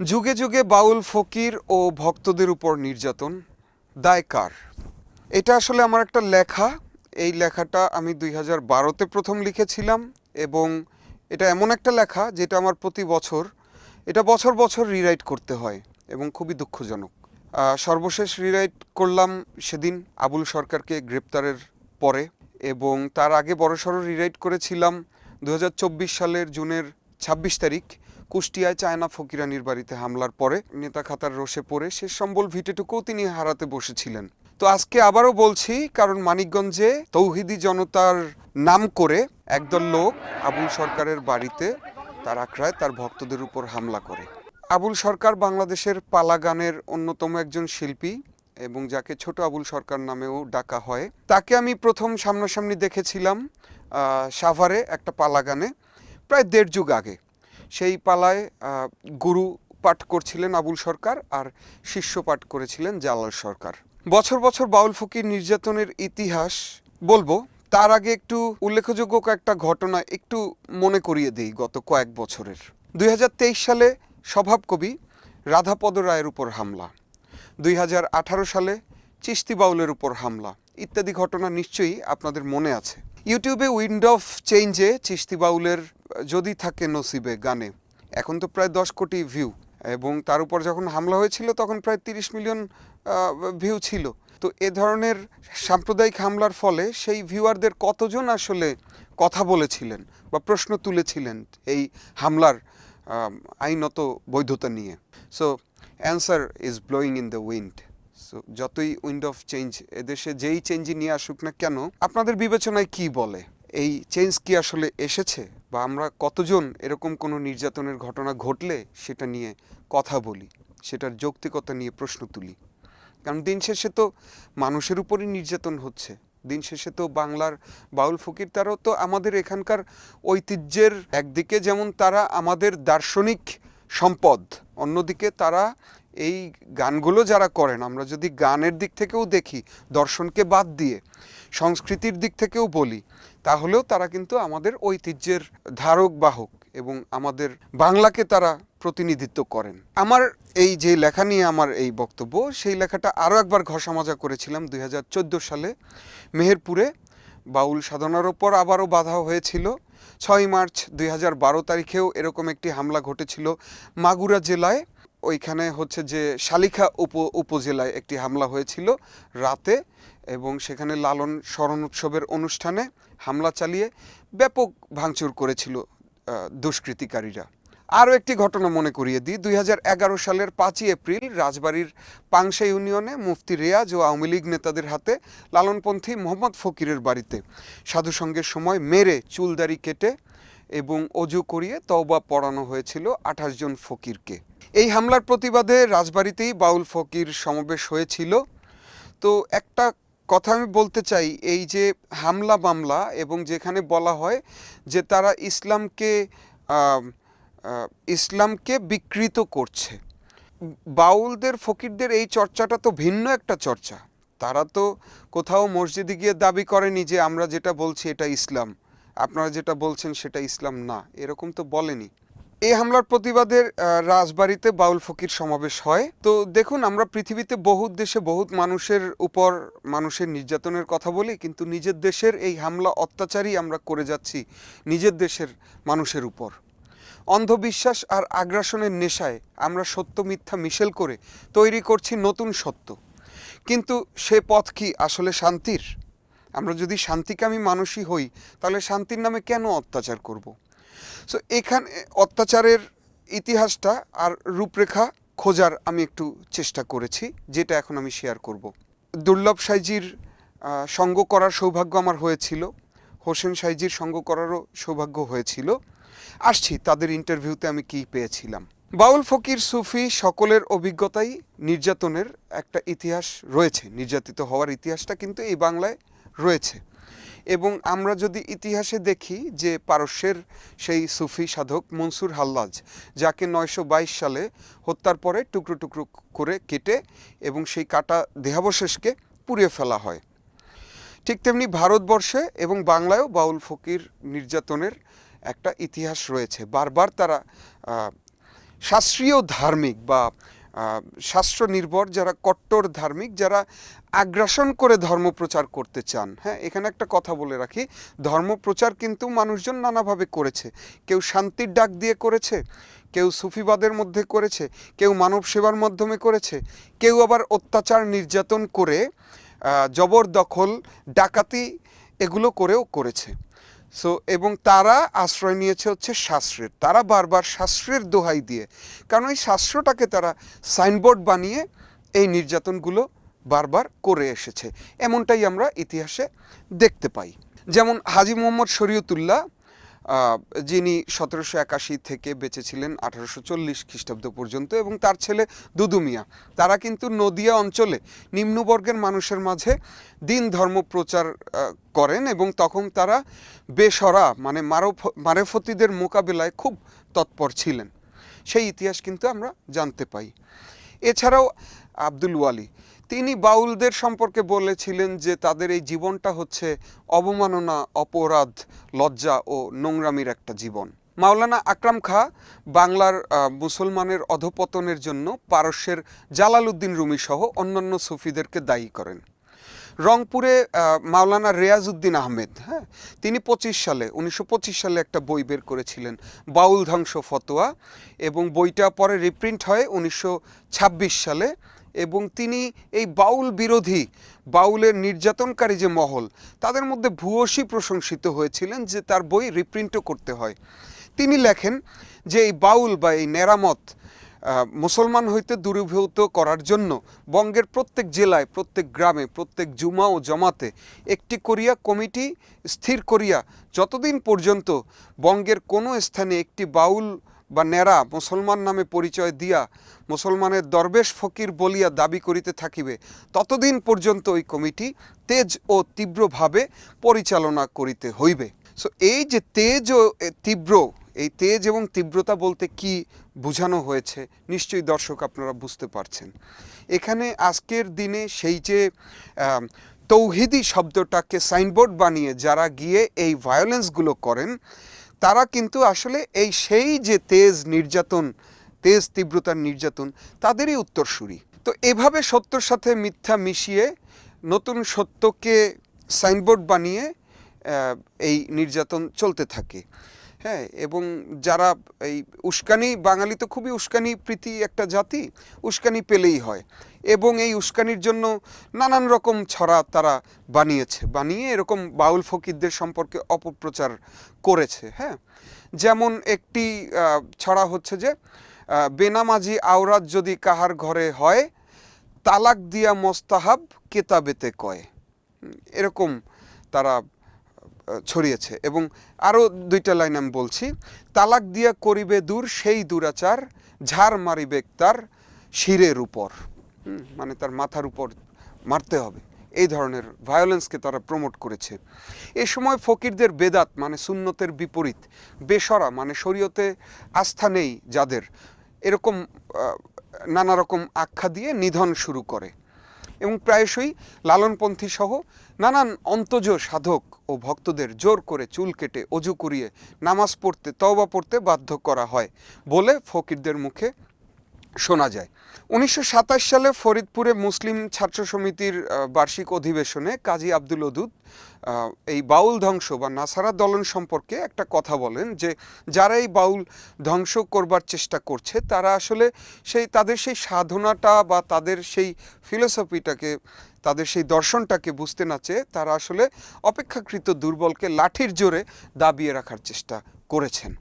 যুগে যুগে বাউল, ফকির ও ভক্তদের উপর নির্যাতন, দায় কার? এটা আসলে আমার একটা লেখা। এই লেখাটা আমি দুই হাজার বারোতে প্রথম লিখেছিলাম এবং এটা এমন একটা লেখা যেটা আমার প্রতি বছর, এটা বছর বছর রিরাইট করতে হয় এবং খুবই দুঃখজনক। সর্বশেষ রিরাইট করলাম সেদিন আবুল সরকারকে গ্রেপ্তারের পরে এবং তার আগে বড়সড় রিরাইট করেছিলাম দু হাজার চব্বিশ সালের জুনের ছাব্বিশ তারিখ। কুষ্টিয়ায় চায়না ফকিরানির বাড়িতে হামলার পরে নেতা খাতার রোষে পড়ে শেষ সম্বল ভিটেটুকুও তিনি হারাতে বসেছিলেন। তো আজকে আবারও বলছি, কারণ মানিকগঞ্জে তৌহিদি জনতার নাম করে একদল লোক আবুল সরকারের বাড়িতে তার আখড়ায় তার ভক্তদের উপর হামলা করে। আবুল সরকার বাংলাদেশের পালা গানের অন্যতম একজন শিল্পী এবং যাকে ছোট আবুল সরকার নামেও ডাকা হয়। তাকে আমি প্রথম সামনাসামনি দেখেছিলাম সাভারে একটা পালা গানে প্রায় দেড় যুগ আগে। সেই পালায় গুরু পাঠ করছিলেন আবুল সরকার আর শিষ্য পাঠ করেছিলেন জালাল সরকার। বছর বছর বাউল ফকির নির্যাতনের ইতিহাস বলব, তার আগে একটু উল্লেখযোগ্য কয়েকটা ঘটনা একটু মনে করিয়ে দিই গত কয়েক বছরের। দুই হাজার তেইশ সালে স্বভাবকবি রাধাপদ রায়ের উপর হামলা, দুই হাজার আঠারো সালে চিস্তি বাউলের উপর হামলা, ইত্যাদি ঘটনা নিশ্চয়ই আপনাদের মনে আছে। ইউটিউবে উইন্ড অফ চেঞ্জে চিস্তি বাউলের যদি থাকে নসিবে গানে। এখন তো প্রায় দশ কোটি ভিউ এবং তার উপর যখন হামলা হয়েছিল তখন প্রায় তিরিশ মিলিয়ন ভিউ ছিল। তো এ ধরনের সাম্প্রদায়িক হামলার ফলে সেই ভিউয়ারদের কতজন আসলে কথা বলেছিলেন বা প্রশ্ন তুলেছিলেন এই হামলার আইনত বৈধতা নিয়ে? So answer is blowing in the wind so যতই উইন্ড অফ চেঞ্জ এদেশে যেই চেঞ্জই নিয়ে আসুক না কেন, আপনাদের বিবেচনায় কি বলে? এই চেঞ্জ কি আসলে এসেছে? বা আমরা কতজন এরকম কোনো নির্যাতনের ঘটনা ঘটলে সেটা নিয়ে কথা বলি, সেটার যৌক্তিকতা নিয়ে প্রশ্ন তুলি। কারণ দিন শেষে তো মানুষের উপরই নির্যাতন হচ্ছে। দিন শেষে তো বাংলার বাউল ফকির তারাও তো আমাদের এখানকার ঐতিহ্যের একদিকে, যেমন তারা আমাদের দার্শনিক সম্পদ, অন্যদিকে তারা এই গানগুলো যারা করেন, আমরা যদি গানের দিক থেকেও দেখি, দর্শনকে বাদ দিয়ে, সংস্কৃতির দিক থেকেও বলি তাহলেও তারা কিন্তু আমাদের ঐতিহ্যের ধারক বাহক এবং আমাদের বাংলাকে তারা প্রতিনিধিত্ব করেন। আমার এই যে লেখা নিয়ে আমার এই বক্তব্য, সেই লেখাটা আরও একবার ঘষা মাজা করেছিলাম দুই হাজার চোদ্দ সালে। মেহেরপুরে বাউল সাধনার ওপর আবারও বাধা হয়েছিল। ছয় মার্চ দুই হাজার বারো তারিখেও এরকম একটি হামলা ঘটেছিল মাগুরা জেলায়। ওইখানে হচ্ছে যে শালিখা উপ, উপজেলায় একটি হামলা হয়েছিল রাতে এবং সেখানে লালন স্মরণ উৎসবের অনুষ্ঠানে হামলা চালিয়ে ব্যাপক ভাঙচুর করেছিল দুষ্কৃতিকারীরা। আরও একটি ঘটনা মনে করিয়ে দিই, দুই হাজার এগারো সালের পাঁচই এপ্রিল রাজবাড়ির পাংশা ইউনিয়নে মুফতি রেয়াজ ও আওয়ামী লীগ নেতাদের হাতে লালনপন্থী মোহাম্মদ ফকিরের বাড়িতে সাধুসঙ্গের সময় মেরে চুলদারি কেটে এবং অজু করিয়ে তওবা পড়ানো হয়েছিল আঠাশ জন ফকিরকে। এই হামলার প্রতিবাদে রাজবাড়িতেই বাউল ফকির সমাবেশ হয়েছিল। তো একটা কথা আমি বলতে চাই, এই যে হামলা মামলা এবং যেখানে বলা হয় যে তারা ইসলামকে ইসলামকে বিকৃত করছে। বাউলদের ফকিরদের এই চর্চাটা তো ভিন্ন একটা চর্চা। তারা তো কোথাও মসজিদে গিয়ে দাবি করেনি যে আমরা যেটা বলছি এটা ইসলাম। আপনারা যেটা বলছেন সেটা ইসলাম না, এরকম তো বলেনি। এই হামলার প্রতিবাদের রাজবাড়িতে বাউল ফকির সমাবেশ হয়। তো দেখুন, আমরা পৃথিবীতে বহুত দেশে বহুত মানুষের উপর মানুষের নির্যাতনের কথা বলি, কিন্তু নিজের দেশের এই হামলা অত্যাচারই আমরা করে যাচ্ছি নিজের দেশের মানুষের উপর। অন্ধবিশ্বাস আর আগ্রাসনের নেশায় আমরা সত্য মিথ্যা মিশেল করে তৈরি করছি নতুন সত্য। কিন্তু সে পথ কি আসলে শান্তির? আমরা যদি শান্তিকামী মানুষই হই, তাহলে শান্তির নামে কেন অত্যাচার করব? সো এখানে অত্যাচারের ইতিহাসটা আর রূপরেখা খোঁজার আমি একটু চেষ্টা করেছি, যেটা এখন আমি শেয়ার করব। দুর্লভ সাইজির সঙ্গ করার সৌভাগ্য আমার হয়েছিল, হোসেন সাইজির সঙ্গ করারও সৌভাগ্য হয়েছিল। আসছি তাদের ইন্টারভিউতে আমি কি পেয়েছিলাম। বাউল ফকির সুফি সকলের অভিজ্ঞতাই নির্যাতনের একটা ইতিহাস রয়েছে, নির্যাতিত হওয়ার ইতিহাসটা কিন্তু এই বাংলায় রয়েছে। এবং আমরা যদি ইতিহাসে দেখি যে পারস্যের সেই সুফি সাধক মনসুর হাল্লাজ, যাকে নয়শো বাইশ সালে হত্যার পরে টুকরো টুকরো করে কেটে এবং সেই কাটা দেহাবশেষকে পুড়িয়ে ফেলা হয়। ঠিক তেমনি ভারতবর্ষে এবং বাংলায়ও বাউল ফকির নির্যাতনের একটা ইতিহাস রয়েছে। বারবার তারা শাস্ত্রীয় ধার্মিক বা শাস্ত্র নির্ভর, যারা কট্টর ধার্মিক, যারা আগ্রাসন করে ধর্ম প্রচার করতে চান। হ্যাঁ এখানে একটা কথা বলে রাখি, ধর্ম প্রচার কিন্তু মানুষজন নানাভাবে করেছে। কেউ শান্তির ডাক দিয়ে করেছে, কেউ সুফিবাদের মধ্যে করেছে, কেউ মানব সেবার মাধ্যমে করেছে, কেউ আবার অত্যাচার নির্যাতন করে জবরদখল, ডাকাতি এগুলো করেও করেছে। সো এবং তারা আশ্রয় নিয়েছে হচ্ছে শাস্ত্রের। তারা বারবার শাস্ত্রের দোহাই দিয়ে, কারণ ওই শাস্ত্রটাকে তারা সাইনবোর্ড বানিয়ে এই নির্যাতনগুলো বারবার করে এসেছে। এমনটাই আমরা ইতিহাসে দেখতে পাই। যেমন হাজি মোহাম্মদ শরীয়তুল্লাহ যিনি সতেরোশো একাশি থেকে বেঁচে ছিলেন আঠারোশো চল্লিশ খ্রিস্টাব্দ পর্যন্ত এবং তার ছেলে দুদু মিয়া। তারা কিন্তু নদিয়া অঞ্চলে নিম্নবর্গের মানুষের মাঝে দিন ধর্ম প্রচার করেন এবং তখন তারা বেসরা মানে মারফ, মারেফতিদের মোকাবেলায় খুব তৎপর ছিলেন। সেই ইতিহাস কিন্তু আমরা জানতে পাই। এছাড়াও আব্দুল ওয়ালি তিনি বাউলদের সম্পর্কে বলেছিলেন যে তাদের এই জীবনটা হচ্ছে অবমাননা, অপরাধ, লজ্জা ও নোংরামির একটা জীবন। মাওলানা আকরাম খা বাংলার মুসলমানের অধপতনের জন্য পারস্যের জালালউদ্দিন রুমি সহ অন্যান্য সুফিদেরকে দায়ী করেন। রংপুরে মাওলানা রেয়াজউদ্দিন আহমেদ হ্যাঁ তিনি পঁচিশ সালে, উনিশশো পঁচিশ সালে একটা বই বের করেছিলেন, বাউল ধ্বংস ফতোয়া, এবং বইটা পরে রিপ্রিন্ট হয় উনিশশো ছাব্বিশ সালে। এবং তিনি এই বাউল বিরোধী, বাউলের নির্যাতনকারী যে মহল, তাদের মধ্যে ভূয়সী প্রশংসিত হয়েছিলেন যে তার বই রিপ্রিন্টও করতে হয়। তিনি লেখেন যে এই বাউল বা এই নেরামত মুসলমান হইতে দূরীভূত করার জন্য বঙ্গের প্রত্যেক জেলায়, প্রত্যেক গ্রামে, প্রত্যেক জুমা ও জমাতে একটি করিয়া কমিটি স্থির করিয়া যতদিন পর্যন্ত বঙ্গের কোনো স্থানে একটি বাউল বা ন্যাড়া মুসলমান নামে পরিচয় দিয়া মুসলমানের দরবেশ ফকির বলিয়া দাবি করিতে থাকিবে, ততদিন পর্যন্ত ওই কমিটি তেজ ও তীব্রভাবে পরিচালনা করিতে হইবে। সো এই যে তেজ ও তীব্র, এই তেজ এবং তীব্রতা বলতে কি বোঝানো হয়েছে, নিশ্চয়ই দর্শক আপনারা বুঝতে পারছেন। এখানে আজকের দিনে সেই যে তৌহিদি শব্দটাকে সাইনবোর্ড বানিয়ে যারা গিয়ে এই ভায়োলেন্সগুলো করেন তারা কিন্তু আসলে এই সেই যে তেজ নির্যাতন, তেজ তীব্রতার নির্যাতন, তাদেরই উত্তরসূরি। তো এভাবে সত্যর সাথে মিথ্যা মিশিয়ে নতুন সত্যকে সাইনবোর্ড বানিয়ে এই নির্যাতন চলতে থাকে। হ্যাঁ এবং যারা এই উস্কানি, বাঙালি তো খুবই উস্কানি প্রীতি একটা জাতি, উস্কানি পেলেই হয়। এবং এই উস্কানির জন্য নানান রকম ছড়া তারা বানিয়েছে, বানিয়ে এরকম বাউল ফকিরদের সম্পর্কে অপপ্রচার করেছে হ্যাঁ। যেমন একটি ছড়া হচ্ছে যে বেনামাজি আওরাত যদি কাহার ঘরে হয়, তালাক দিয়া মোস্তাহাব কেতাবেতে কয়। এরকম তারা ছড়িয়েছে। এবং আরও দুইটা লাইন আমি বলছি। তালাক দিয়া করিবে দূর, সেই দুরাচার ঝাড় মারিবে তার শিরের উপর। মানে তার মাথার উপর মারতে হবে। এই ধরনের ভায়োলেন্সকে তারা প্রমোট করেছে। এ সময় ফকিরদের বেদাত মানে সুন্নতের বিপরীত, বেসরা মানে শরীয়তে আস্থা নেই যাদের। এরকম নানা রকম আখ্যা দিয়ে নিধন শুরু করে। এবং প্রায়শই লালনপন্থী সহ নানান অন্তজ সাধক ও ভক্তদের জোর করে চুল কেটে অজু করিয়ে নামাজ পড়তে, তওবা পড়তে বাধ্য করা হয় বলে ফকিরদের মুখে শোনা যায়। উনিশশো সাতাশ সালে ফরিদপুরে মুসলিম ছাত্র সমিতির বার্ষিক অধিবেশনে কাজী আব্দুল ওদুদ এই বাউল ধ্বংস বা নাসারা দলন সম্পর্কে একটা কথা বলেন যে যারা এই বাউল ধ্বংস করবার চেষ্টা করছে, তারা আসলে সেই, তাদের সেই সাধনাটা বা তাদের সেই ফিলোসফিটাকে, তাদের সেই দর্শনটাকে বুঝতে না চেয়ে তারা আসলে অপেক্ষাকৃত দুর্বলকে লাঠির জোরে দাবিয়ে রাখার চেষ্টা করেছেন।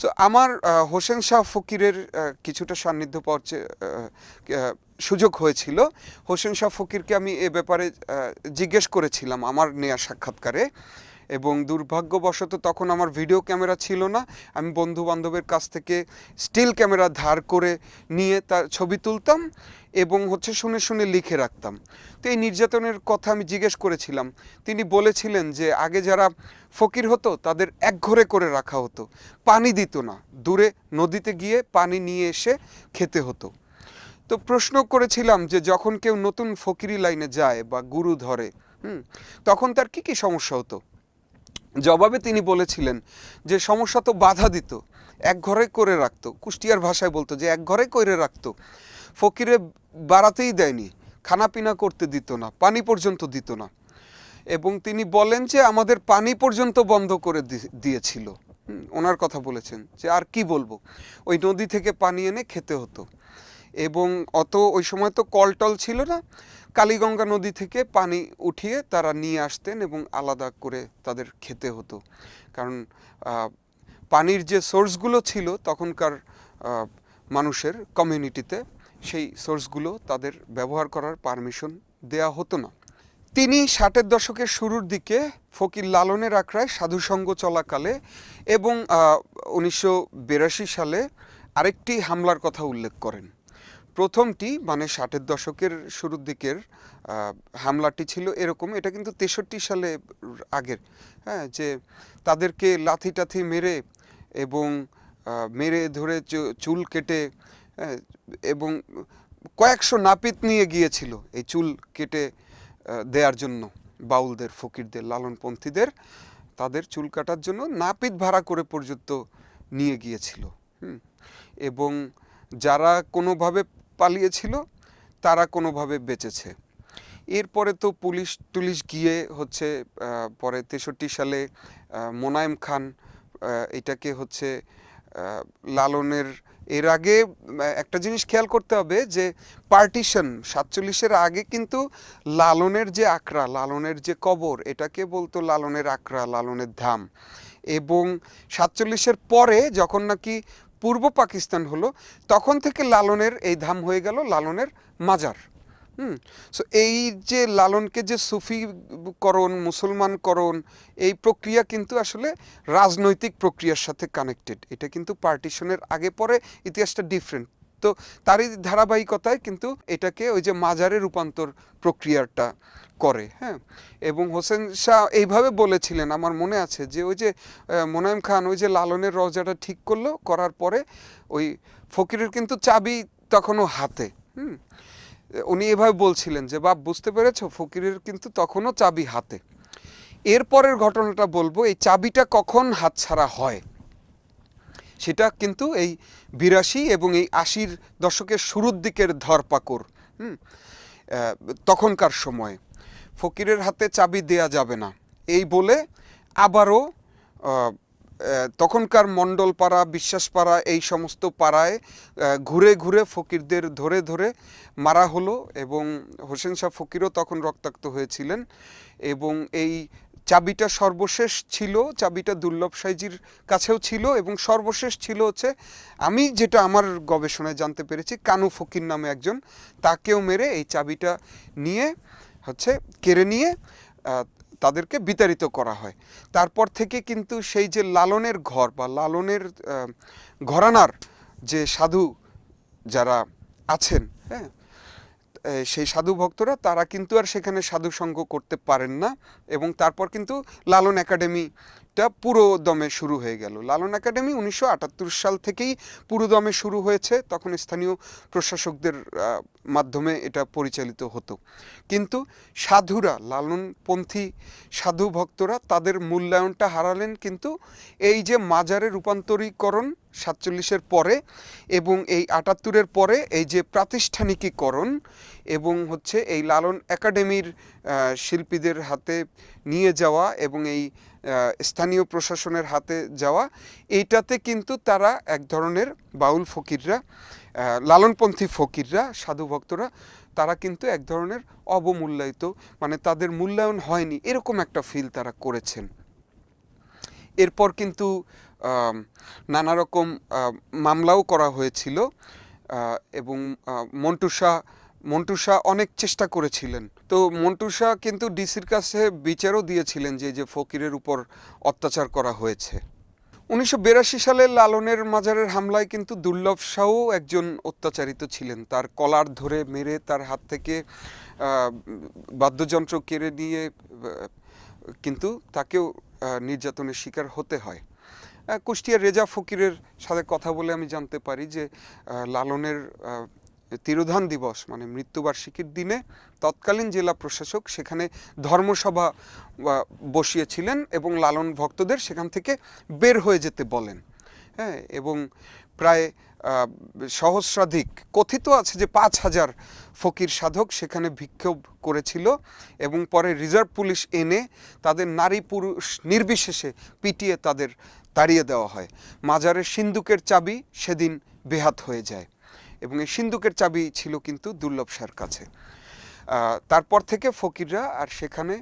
সো আমার হোসেন শাহ ফকিরের কিছুটা সান্নিধ্য পাওয়ার সুযোগ হয়েছিল। হোসেন শাহ ফকিরকে আমি এ ব্যাপারে জিজ্ঞেস করেছিলাম আমার নেয়া সাক্ষাৎকারে এবং দুর্ভাগ্যবশত তখন আমার ভিডিও ক্যামেরা ছিল না। আমি বন্ধু বান্ধবের কাছ থেকে স্টিল ক্যামেরা ধার করে নিয়ে তার ছবি তুলতাম এবং হচ্ছে শুনে শুনে লিখে রাখতাম। তো এই নির্যাতনের কথা আমি জিজ্ঞেস করেছিলাম। তিনি বলেছিলেন যে আগে যারা ফকির হতো তাদের একঘরে করে রাখা হতো। পানি দিত না। দূরে নদীতে গিয়ে পানি নিয়ে এসে খেতে হতো। তো প্রশ্ন করেছিলাম যে যখন কেউ নতুন ফকিরি লাইনে যায় বা গুরু ধরে, হুম, তখন তার কি কি সমস্যা হতো? জবাবে তিনি বলেছিলেন যে সমস্যা তো বাধা দিত, এক ঘরে করে রাখতো, কুষ্টিয়ার ভাষায় বলতো যে এক ঘরে করে রাখতো। ফকিরে বাড়াতেই দেয়নি, খানাপিনা করতে দিত না, পানি পর্যন্ত দিত না। এবং তিনি বলেন যে আমাদের পানি পর্যন্ত বন্ধ করে দিয়েছিল। ওনার কথা বলেছেন যে আর কি বলব? ওই নদী থেকে পানি এনে খেতে হতো। এবং অত ওই সময় তো কল টল ছিল না। কালীগঙ্গা নদী থেকে পানি উঠিয়ে তারা নিয়ে আসতেন এবং আলাদা করে তাদের খেতে হতো। কারণ পানির যে সোর্সগুলো ছিল তখনকার মানুষের কমিউনিটিতে সেই সোর্সগুলো তাদের ব্যবহার করার পারমিশন দেয়া হতো না। তিনি ষাটের দশকের শুরুর দিকে ফকির লালনের আখড়ায় সাধুসঙ্গ চলাকালে এবং উনিশশো বিরাশি সালে আরেকটি হামলার কথা উল্লেখ করেন। প্রথমটি মানে ষাটের দশকের শুরুর দিকের হামলাটি ছিল এরকম এটা কিন্তু তেষট্টি সালে আগের হ্যাঁ যে তাদেরকে লাথি টাথি মেরে এবং মেরে ধরে চুল কেটে হ্যাঁ, এবং কয়েকশো নাপিত নিয়ে গিয়েছিল এই চুল কেটে দেওয়ার জন্য বাউলদের ফকিরদের লালনপন্থীদের তাদের চুল কাটার জন্য নাপিত ভাড়া করে পর্যন্ত নিয়ে গিয়েছিল। এবং যারা কোনোভাবে পালিয়েছিল, তারা কোনোভাবে বেঁচেছে। এরপরে তো পুলিশ টুলিশ গিয়ে হচ্ছে পরে তেষট্টি সালে মোনায়েম খান এটাকে হচ্ছে লালনের, এর আগে একটা জিনিস খেয়াল করতে হবে যে পার্টিশন সাতচল্লিশের আগে কিন্তু লালনের যে আকড়া লালনের যে কবর, এটাকে বলতো লালনের আকড়া লালনের ধাম। এবং সাতচল্লিশের পরে যখন নাকি পূর্ব পাকিস্তান হলো, তখন থেকে লালনের এই ধাম হয়ে গেল লালনের মাজার। হুম সো এই যে লালনকে যে সুফিকরণ মুসলমানকরণ এই প্রক্রিয়া কিন্তু আসলে রাজনৈতিক প্রক্রিয়ার সাথে কানেক্টেড এটা কিন্তু পার্টিশনের আগে পরে ইতিহাসটা ডিফারেন্ট তো তারই ধারাবাহিকতায় কিন্তু এটাকে ওই যে মাজারে রূপান্তর প্রক্রিয়াটা করে হ্যাঁ? এবং হোসেন শাহ এইভাবে বলেছিলেন, আমার মনে আছে যে ওই যে মোনায়েম খান ওই যে লালনের রওজাটা ঠিক করল, করার পরে ওই ফকিরের কিন্তু চাবি তখনও হাতে, হুম? উনি এভাবে বলছিলেন যে, বাপ, বুঝতে পেরেছ? ফকিরের কিন্তু তখনও চাবি হাতে। এরপরের ঘটনাটা বলব, এই চাবিটা কখন হাতছাড়া হয়? সেটা কিন্তু এই বিরাশি এবং এই আশির দশকের শুরুর দিকের ধরপাকড়, হুম? তখনকার সময়। ফকিরের হাতে চাবি দেয়া যাবে না। এই বলে আবারও তখনকার মণ্ডলপাড়া, বিশ্বাসপাড়া এই সমস্ত পাড়ায় ঘুরে ঘুরে ফকিরদের ধরে ধরে মারা হলো এবং হোসেন শাহ ফকিরও তখন রক্তাক্ত হয়েছিলেন এবং এই চাবিটা সর্বশেষ ছিল, চাবিটা দুর্লভ সাইজির কাছেও ছিল এবং সর্বশেষ ছিল হচ্ছে, আমি যেটা আমার গবেষণায় জানতে পেরেছি, কানু ফকির নামে একজন, তাকেও মেরে এই চাবিটা নিয়ে হচ্ছে কেড়ে নিয়ে তাদেরকে বিতাড়িত করা হয়। তারপর থেকে কিন্তু সেই যে লালনের ঘর বা লালনের ঘরানার যে সাধু যারা আছেন হ্যাঁ সেই সাধু ভক্তরা তারা কিন্তু আর সেখানে সাধু সঙ্গ করতে পারেন না এবং তারপর কিন্তু লালন একাডেমিটা পুরো দমে শুরু হয়ে গেল। লালন একাডেমি উনিশশো আটাত্তর সাল থেকেই পুরো দমে শুরু হয়েছে, তখন স্থানীয় প্রশাসকদের মাধ্যমে এটা পরিচালিত হতো। কিন্তু সাধুরা, লালনপন্থী সাধু ভক্তরা তাদের মূল্যায়নটা হারালেন, কিন্তু এই যে মাজারে রূপান্তরীকরণ সাতচল্লিশের পরে এবং এই আটাত্তরের পরে এই যে প্রাতিষ্ঠানিকীকরণ এবং হচ্ছে এই লালন একাডেমির শিল্পীদের হাতে নিয়ে যাওয়া এবং এই স্থানীয় প্রশাসনের হাতে যাওয়া এইটাতে কিন্তু তারা এক ধরনের বাউল ফকিররা লালনপন্থী ফকিররা সাধু ভক্তরা তারা কিন্তু এক ধরনের অবমূল্যায়িত মানে তাদের মূল্যায়ন হয়নি এরকম একটা ফিল তারা করেছেন। এরপর কিন্তু নানা রকম মামলাও করা হয়েছিল এবং আহ, মন্টু শাহ মন্টু শাহ অনেক চেষ্টা করেছিলেন। তো মন্টু শাহ কিন্তু ডিসির কাছে বিচারও দিয়েছিলেন যে যে ফকিরের উপর অত্যাচার করা হয়েছে। উনিশশো বিরাশি সালে লালনের মাজারের হামলায় কিন্তু দুর্লভ শাহও একজন অত্যাচারিত ছিলেন। তার কলার ধরে মেরে তার হাত থেকে বাদ্যযন্ত্র কেড়ে নিয়ে কিন্তু তাকেও নির্যাতনের শিকার হতে হয়। কুষ্টিয়া রেজা ফকিরের সাথে কথা বলে আমি জানতে পারি যে লালনের তিরোধান দিবস মানে মৃত্যুবার্ষিকীর দিনে তৎকালীন জেলা প্রশাসক সেখানে ধর্মসভা বসিয়েছিলেন এবং লালন ভক্তদের সেখান থেকে বের হয়ে যেতে বলেন। হ্যাঁ এবং প্রায় সহস্রাধিক, কথিত আছে যে পাঁচ হাজার ফকির সাধক সেখানে বিক্ষোভ করেছিল এবং পরে রিজার্ভ পুলিশ এনে তাদের নারী পুরুষ নির্বিশেষে পিটিয়ে তাদের তাড়িয়ে দেওয়া হয়। মাজারের সিন্দুকের চাবি সেদিন বেহাত হয়ে যায়। এবং এই সিন্দুকের চাবি ছিল কিন্তু দুর্লভ শাহর কাছে। তারপর থেকে ফকিররা আর সেখানে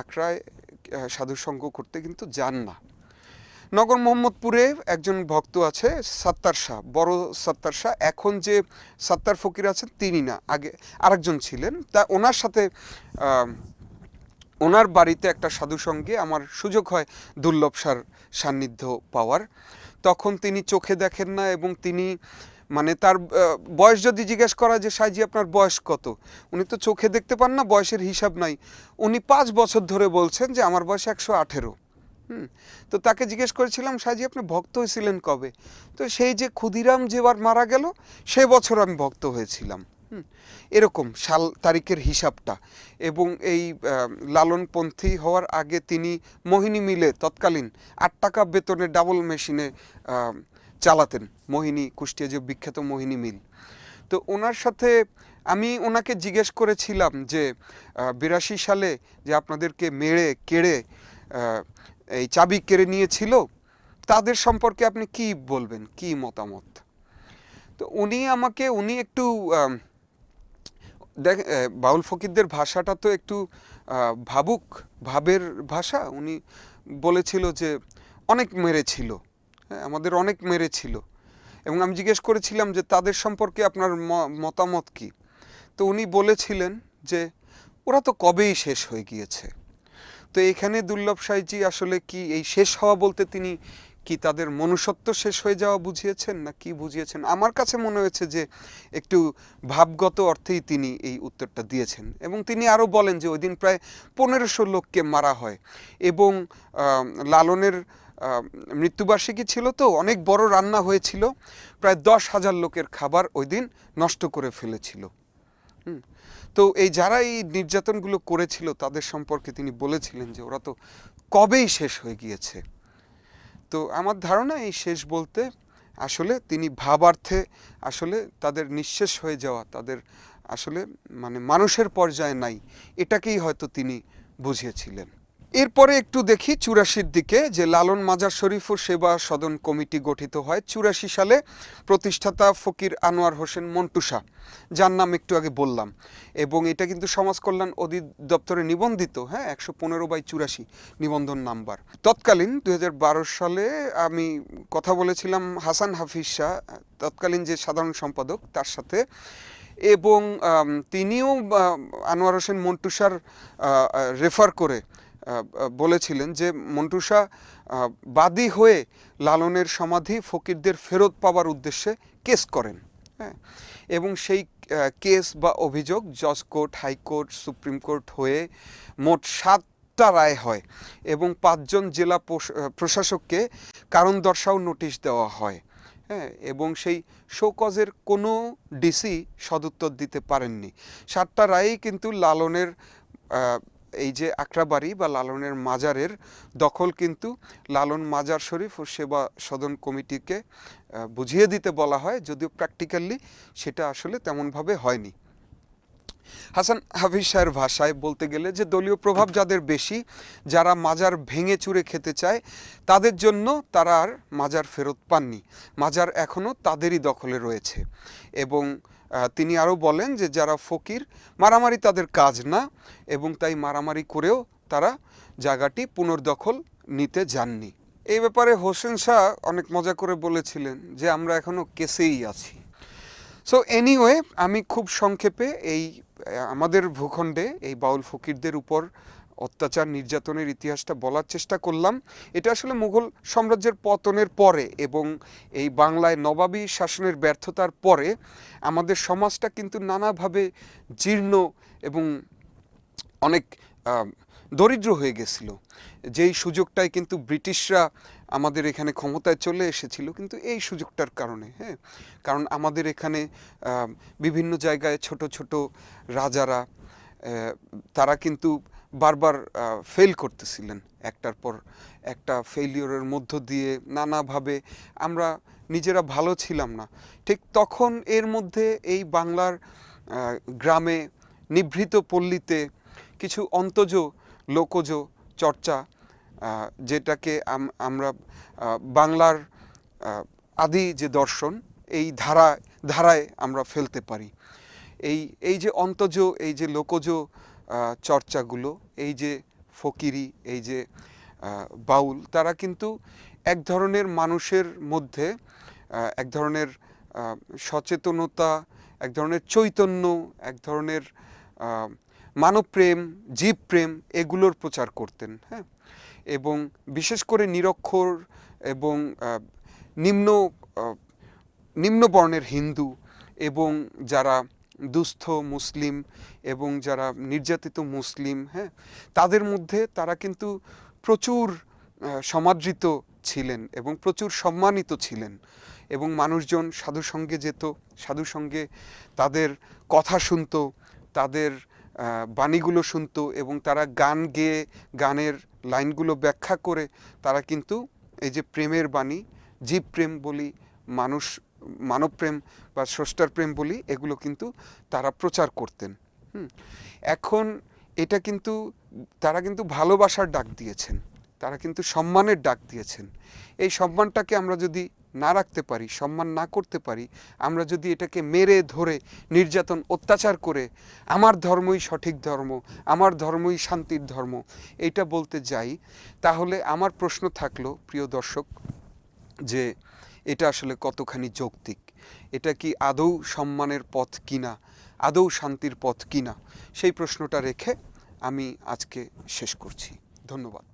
আহ, সাধুসঙ্গ করতে কিন্তু যান না। নগর মোহাম্মদপুরে একজন ভক্ত আছে সাত্তার শাহ বড় সাত্তার শাহ। এখন যে সাত্তার ফকির আছেন তিনি না আগে আরেকজন ছিলেন। তা ওনার সাথে ওনার বাড়িতে একটা সাধু সঙ্গে আমার সুযোগ হয় দুর্লভ সার সান্নিধ্য পাওয়ার। তখন তিনি চোখে দেখেন না এবং তিনি মানে তার বয়স যদি জিজ্ঞেস করা যে, সাইজি, আপনার বয়স কত? উনি তো চোখে দেখতে পান না, বয়সের হিসাব নাই। উনি পাঁচ বছর ধরে বলছেন যে, আমার বয়স একশো আঠেরো। হুম, তো তাকে জিজ্ঞেস করেছিলাম সাজি আপনি ভক্ত হয়েছিলেন কবে? তো সেই যে ক্ষুদিরাম যেবার মারা গেল, সে বছর আমি ভক্ত হয়েছিলাম। এরকম সাল, তারিখের হিসাবটা। এবং এই লালনপন্থী হওয়ার আগে তিনি মোহিনী মিলে তৎকালীন আট টাকা বেতনে ডাবল মেশিনে চালাতেন, মোহিনী কুষ্টিয়া যে বিখ্যাত মোহিনী মিল। তো ওনার সাথে আমি ওনাকে জিজ্ঞেস করেছিলাম যে বিরাশি সালে যে আপনাদেরকে মেরে, কেড়ে এই চাবি কেড়ে নিয়েছিল, তাদের সম্পর্কে আপনি কি বলবেন? কি মতামত? তো উনি আমাকে, উনি একটু দেখ বাউল ফকিরদের ভাষাটা তো একটু ভাবুক, ভাবের ভাষা। উনি বলেছিল যে, অনেক মেরেছিল। হ্যাঁ আমাদের অনেক মেরেছিল। এবং আমি জিজ্ঞেস করেছিলাম যে তাদের সম্পর্কে আপনার মতামত কি? তো উনি বলেছিলেন যে ওরা তো কবেই শেষ হয়ে গিয়েছে। তো এখানে দুর্লভ সাইজি আসলে কি এই শেষ হওয়া বলতে তিনি কি তাদের মনুষ্যত্ব শেষ হয়ে যাওয়া বুঝিয়েছেন না কি বুঝিয়েছেন? আমার কাছে মনে হয়েছে যে একটু ভাবগত অর্থেই তিনি এই উত্তরটা দিয়েছেন। এবং তিনি আরও বলেন যে ওই দিন প্রায় পনেরোশো লোককে মারা হয় এবং লালনের মৃত্যুবার্ষিকী ছিল তো, অনেক বড় রান্না হয়েছিল, প্রায় দশ হাজার লোকের খাবার ওই দিন নষ্ট করে ফেলেছিল। তো এই যারা এই নির্যাতনগুলো করেছিল, তাদের সম্পর্কে তিনি বলেছিলেন যে ওরা তো কবেই শেষ হয়ে গিয়েছে। তো আমার ধারণা এই শেষ বলতে আসলে তিনি ভাবার্থে আসলে তাদের নিঃশেষ হয়ে যাওয়া, তাদের আসলে মানে মানুষের পর্যায়ে নাই, এটাকেই হয়তো তিনি বুঝিয়েছিলেন। এরপরে একটু দেখি চুরাশির দিকে, যে লালন মাজার শরীফ ও সেবা সদন কমিটি গঠিত হয় চুরাশি সালে প্রতিষ্ঠাতা ফকির আনোয়ার হোসেন মন্টুসা, যার নাম একটু আগে বললাম। এবং এটা কিন্তু সমাজ কল্যাণ অধিদপ্তরে নিবন্ধিত হ্যাঁ একশো পনেরো বাই চুরাশি নিবন্ধন নাম্বার। তৎকালীন দু হাজার বারো সালে আমি কথা বলেছিলাম হাসান হাফিজ শাহ, তৎকালীন যে সাধারণ সম্পাদক তার সাথে। এবং তিনিও আনোয়ার হোসেন মন্টুসার রেফার করে বলেছিলেন যে মন্টুসা বাদী হয়ে লালনের সমাধি ফকিরদের ফেরত পাওয়ার উদ্দেশ্যে কেস করেন। হ্যাঁ এবং সেই কেস বা অভিযোগ জজ কোর্ট হাইকোর্ট সুপ্রিম কোর্ট হয়ে মোট সাতটা রায় হয় এবং পাঁচজন জেলা প্রশাসককে কারণ দর্শাও নোটিশ দেওয়া হয়। হ্যাঁ এবং সেই শোকজের কোনো ডিসি সদুত্তর দিতে পারেননি। সাতটা রায়ই কিন্তু লালনের এই যে আকরাবাড়ি বা লালনের মাজারের দখল কিন্তু লালন মাজার শরীফ ও সেবা সদন কমিটিকে বুঝিয়ে দিতে বলা হয়, যদিও প্র্যাকটিক্যালি সেটা আসলে তেমনভাবে হয়নি। হাসান হাফিজ শাহের ভাষায় বলতে গেলে যে দলীয় প্রভাব যাদের বেশি, যারা মাজার ভেঙে চুরে খেতে চায়, তাদের জন্য তারা আর মাজার ফেরত পাননি। মাজার এখনও তাদেরই দখলে রয়েছে। এবং তিনি আরও বলেন যে যারা ফকির, মারামারি তাদের কাজ না এবং তাই মারামারি করেও তারা জায়গাটি পুনর্দখল নিতে যাননি। এই ব্যাপারে হোসেন শাহ অনেক মজা করে বলেছিলেন যে আমরা এখনও কেসেই আছি। সো এনিওয়ে আমি খুব সংক্ষেপে এই আমাদের ভূখণ্ডে এই বাউল ফকিরদের উপর অত্যাচার, নির্যাতনের ইতিহাসটা বলার চেষ্টা করলাম। এটা আসলে মুঘল সাম্রাজ্যের পতনের পরে এবং এই বাংলায় নবাবী শাসনের ব্যর্থতার পরে আমাদের সমাজটা কিন্তু নানাভাবে জীর্ণ এবং অনেক দরিদ্র হয়ে গেছিল। যেই সুযোগটাই কিন্তু ব্রিটিশরা আমাদের এখানে ক্ষমতায় চলে এসেছিল কিন্তু এই সুযোগটার কারণে হ্যাঁ? কারণ আমাদের এখানে বিভিন্ন জায়গায় ছোট ছোট রাজারা তারা কিন্তু বারবার ফেল করতেছিলেন। একটার পর একটা ফেলিওরের মধ্য দিয়ে নানাভাবে আমরা নিজেরা ভালো ছিলাম না। ঠিক তখন এর মধ্যে এই বাংলার গ্রামে নিভৃত পল্লীতে কিছু অন্তজ লোকজ চর্চা যেটাকে আম- আমরা বাংলার আদি যে দর্শন, এই ধারা ধারায় আমরা ফেলতে পারি। এই এই যে অন্তজ, এই যে লোকজ চর্চাগুলো এই যে ফকিরি এই যে বাউল তারা কিন্তু এক ধরনের মানুষের মধ্যে এক ধরনের সচেতনতা এক ধরনের চৈতন্য এক ধরনের মানবপ্রেম জীবপ্রেম এগুলোর প্রচার করতেন হ্যাঁ? এবং বিশেষ করে নিরক্ষর এবং নিম্ন আহ, নিম্ন বর্ণের হিন্দু এবং যারা দুস্থ মুসলিম এবং যারা নির্যাতিত মুসলিম হ্যাঁ তাদের মধ্যে তারা কিন্তু প্রচুর সমাদৃত ছিলেন এবং প্রচুর সম্মানিত ছিলেন এবং মানুষজন সাধু সঙ্গে যেত সাধু সঙ্গে তাদের কথা শুনত, তাদের বাণীগুলো শুনত এবং তারা গান গেয়ে গানের লাইনগুলো ব্যাখ্যা করে তারা কিন্তু এই যে প্রেমের বাণী জীব প্রেম বলি মানুষ মানবপ্রেম বা স্রষ্টার প্রেম বলি, এগুলো কিন্তু তারা প্রচার করতেন। এখন এটা কিন্তু, তারা কিন্তু ভালোবাসার ডাক দিয়েছেন। তারা কিন্তু সম্মানের ডাক দিয়েছেন। এই সম্মানটাকে আমরা যদি না রাখতে পারি, সম্মান না করতে পারি, আমরা যদি এটাকে মেরে ধরে নির্যাতন, অত্যাচার করে আমার ধর্মই সঠিক ধর্ম, আমার ধর্মই শান্তির ধর্ম এটা বলতে যাই, তাহলে আমার প্রশ্ন থাকল, প্রিয় দর্শক, যে এটা আসলে কতখানি যৌক্তিক? এটা কি আদৌ সম্মানের পথ কিনা? আদৌ শান্তির পথ কিনা? সেই প্রশ্নটা রেখে আমি আজকে শেষ করছি। ধন্যবাদ।